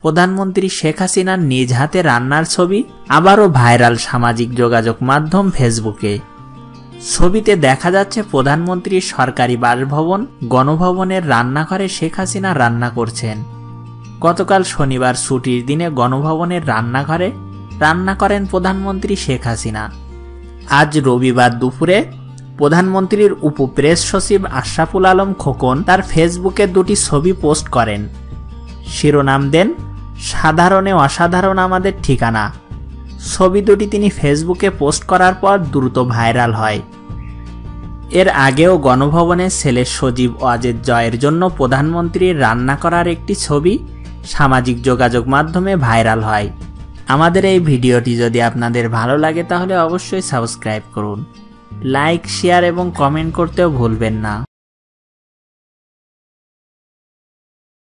প্রধানমন্ত্রী শেখ হাসিনার নিজ হাতে রান্নার ছবি, আবারও ভাইরাল সামাজিক যোগাযোগ মাধ্যম ফেসবুকে। ছবিতে দেখা যাচ্ছে প্রধানমন্ত্রীর সরকারি বাসভবন, গণভবনের রান্নাঘরে শেখ হাসিনা রান্না করছেন। গতকাল শনিবার ছুটির দিনে গণভবনের রান্নাঘরে রান্না করেন প্রধানমন্ত্রী শেখ হাসিনা। আজ রবিবার দুপুরে প্রধানমন্ত্রীর উপপ্রেস সচিব আশরাফুল আলম খোকন তার ফেসবুকে দুটি ছবি পোস্ট করেন। শিরোনাম দেন, সাধারণে অসাধারণ আমাদের ঠিকানা। ছবি দুটি তিনি ফেসবুকে পোস্ট করার পর দ্রুত ভাইরাল হয়। এর আগেও গণভবনের ছেলে সজীব ওয়াজেদ জয়ের জন্য প্রধানমন্ত্রীর রান্না করার একটি ছবি সামাজিক যোগাযোগ মাধ্যমে ভাইরাল হয়। আমাদের এই ভিডিওটি যদি আপনাদের ভালো লাগে তাহলে অবশ্যই সাবস্ক্রাইব করুন। লাইক, শেয়ার এবং কমেন্ট করতেও ভুলবেন না।